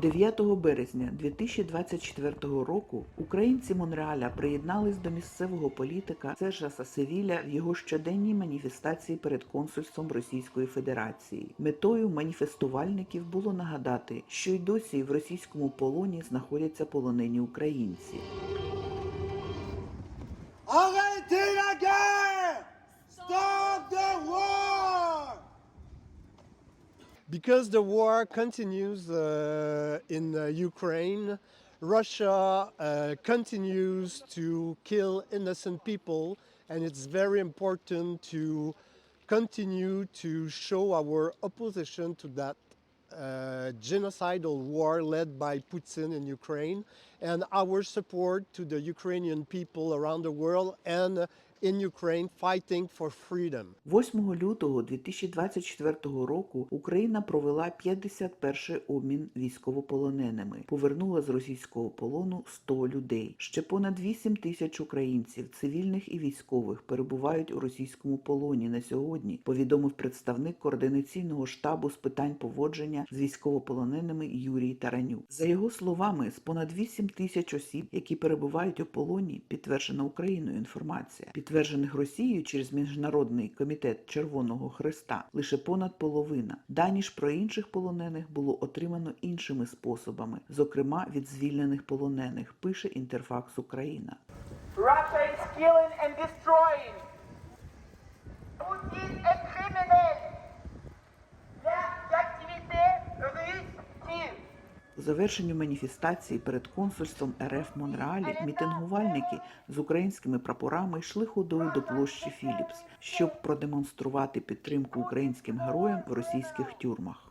9 березня 2024 року українці Монреаля приєднались до місцевого політика Сержа Сасевіля в його щоденній маніфестації перед консульством Російської Федерації. Метою маніфестувальників було нагадати, що й досі в російському полоні знаходяться полонені українці. Because the war continues uh, in uh, Ukraine, Russia uh, continues to kill innocent people, and it's very important to continue to show our opposition to that uh, genocidal war led by Putin in Ukraine, and our support to the Ukrainian people around the world and in Ukraine fighting for freedom. 8 лютого 2024 року Україна провела 51 обмін військовополоненими, повернула з російського полону 100 людей. Ще понад 8 тисяч українців, цивільних і військових, перебувають у російському полоні на сьогодні. Повідомив представник координаційного штабу з питань поводження з військовополоненими Юрій Таранюк. За його словами, з понад 8 тисяч осіб, які перебувають у полоні, підтверджена Україною інформація. Підтверджених Росією через міжнародний комітет Червоного Христа лише понад половина. Дані ж про інших полонених було отримано іншими способами, зокрема від звільнених полонених. Пише Інтерфакс Україна. Russia is killing and destroying. Завершенню маніфестації перед консульством РФ Монреалі мітингувальники з українськими прапорами йшли ходою до площі Філіпс, щоб продемонструвати підтримку українським героям в російських тюрмах.